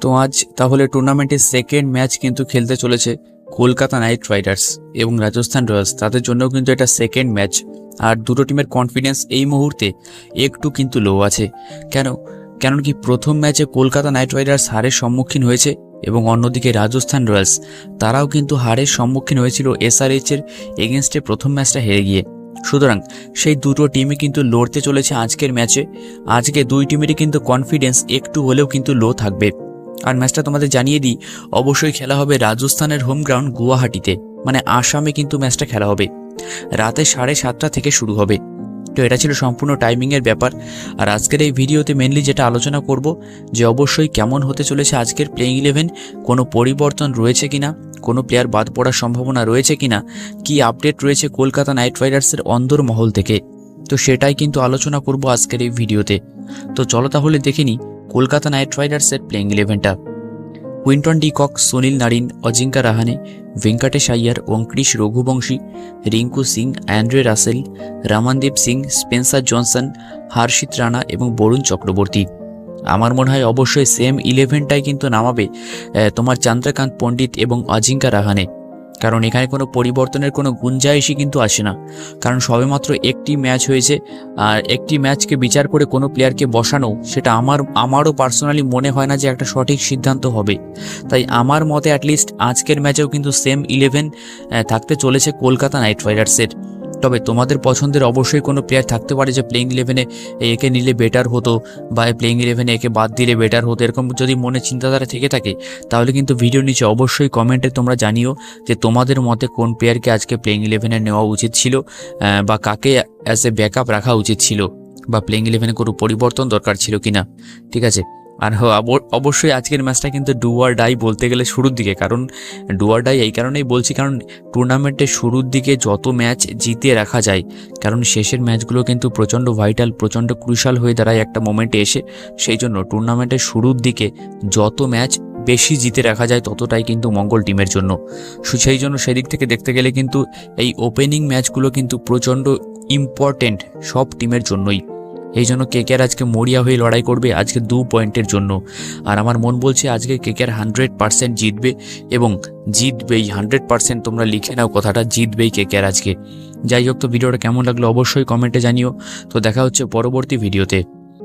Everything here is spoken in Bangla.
তো আজ তাহলে টুর্নামেন্টের সেকেন্ড ম্যাচ কিন্তু খেলতে চলেছে কলকাতা নাইট রাইডার্স এবং রাজস্থান রয়্যালস তাদের জন্যও কিন্তু এটা সেকেন্ড ম্যাচ আর দুটো টিমের কনফিডেন্স এই মুহূর্তে একটু কিন্তু লো আছে। কেন? কেন কি প্রথম ম্যাচে কলকাতা নাইট রাইডার্স হারের সম্মুখীন হয়েছে এবং অন্যদিকে রাজস্থান রয়্যালস তারাও কিন্তু হারের সম্মুখীন হয়েছিল এসআরএইচ এর এগেনস্টে প্রথম ম্যাচটা হেরে গিয়ে। সুতরাং সেই দুটো টিমই কিন্তু লড়তে চলেছে আজকের ম্যাচে আজকে দুই টিমেরই কিন্তু কনফিডেন্স একটু হলেও কিন্তু লো থাকবে। আর ম্যাচটা তোমাদের জানিয়ে দিই, অবশ্যই খেলা হবে রাজস্থানের হোম গ্রাউন্ড গুয়াহাটিতে। মানে আসামে কিন্তু ম্যাচটা খেলা হবে। রাতে সাড়ে সাতটা থেকে শুরু হবে। তো এটা ছিল সম্পূর্ণ টাইমিংয়ের ব্যাপার। আর আজকের এই ভিডিওতে মেনলি যেটা আলোচনা করব, যে অবশ্যই কেমন হতে চলেছে আজকের প্লেইং ইলেভেন কোনো পরিবর্তন রয়েছে কিনা, কোনো প্লেয়ার বাদ পড়ার সম্ভাবনা রয়েছে কিনা, কি আপডেট রয়েছে কলকাতা নাইট রাইডার্সের অন্দর মহল থেকে। তো সেটাই কিন্তু আলোচনা করব আজকের এই ভিডিওতে। তো চলো তাহলে দেখে নিই কলকাতা নাইট রাইডার্সের playing ইলেভেনটা Quinton de Kock Sunil Narine, Ajinkya Rahane, Venkatesh Iyer Angkrish Raghuvanshi, Rinku Singh, Andre Russell, Ramandeep Singh, Spencer Johnson, Harshit Rana এবং বরুণ চক্রবর্তী। আমার মনে হয় অবশ্যই সেম ইলেভেনটাই কিন্তু নামাবে তোমার চন্দ্রকান্ত পণ্ডিত এবং অজিঙ্কা রাহানে। কারণ এখানে কোনো পরিবর্তনের কোনো গুঞ্জাইশই কিন্তু আসে না। কারণ সবেমাত্র একটি ম্যাচ হয়েছে, আর একটি ম্যাচকে বিচার করে কোনো প্লেয়ারকে বসানো, সেটা আমার, আমারও পার্সোনালি মনে হয় না যে একটা সঠিক সিদ্ধান্ত হবে। তাই আমার মতে অ্যাটলিস্ট আজকের ম্যাচেও কিন্তু সেম ইলেভেন থাকতে চলেছে কলকাতা নাইট রাইডার্সের। তবে তোমাদের পছন্দের অবশ্যই কোনো প্লেয়ার থাকতে পারে যে প্লেইং ইলেভেনে একে নিলে বেটার হতো বা প্লেইং ইলেভেনে একে বাদ দিলে বেটার হতো, এরকম যদি মনে চিন্তাধারা থেকে থাকে, তাহলে কিন্তু ভিডিও নিচে অবশ্যই কমেন্টে তোমরা জানিও যে তোমাদের মতে কোন প্লেয়ারকে আজকে প্লেইং ইলেভেনে নেওয়া উচিত ছিল বা কাকে অ্যাজ এ ব্যাকআপ রাখা উচিত ছিল, বা প্লেইং ইলেভেনে কোনো পরিবর্তন দরকার ছিল কিনা, ঠিক আছে? আর হ- অবশ্যই আজকের ম্যাচটা কিন্তু ডুয়ার ডাই বলতে গেলে শুরুর দিকে, কারণ ডুয়ার ডাই এই কারণেই বলছি, কারণ টুর্নামেন্টের শুরুর দিকে যত ম্যাচ জিতে রাখা যায়, কারণ শেষের ম্যাচগুলো কিন্তু প্রচণ্ড ভাইটাল প্রচণ্ড ক্রুশাল হয়ে দাঁড়ায় একটা মোমেন্টে এসে, সেই জন্য টুর্নামেন্টের শুরুর দিকে যত ম্যাচ বেশি জিতে রাখা যায়, ততটাই কিন্তু মঙ্গল টিমের জন্য। সেই জন্য সেদিক থেকে দেখতে গেলে কিন্তু এই ওপেনিং ম্যাচগুলো কিন্তু প্রচণ্ড ইম্পর্টেন্ট সব টিমের জন্যই। এই জন্য কেকেআর আজকে মরিয়া হয়ে লড়াই করবে আজকে দু পয়েন্টের জন্য। আর আমার মন বলছে আজকে কেকেআর হান্ড্রেড পার্সেন্ট জিতবে এবং জিতবেই হান্ড্রেড পার্সেন্ট তোমরা লিখে নাও কথাটা জিতবেই কেকেআর আজকে। যাই হোক তো, ভিডিওটা কেমন লাগল অবশ্যই কমেন্টে জানিও। তো দেখা হচ্ছে পরবর্তী ভিডিওতে।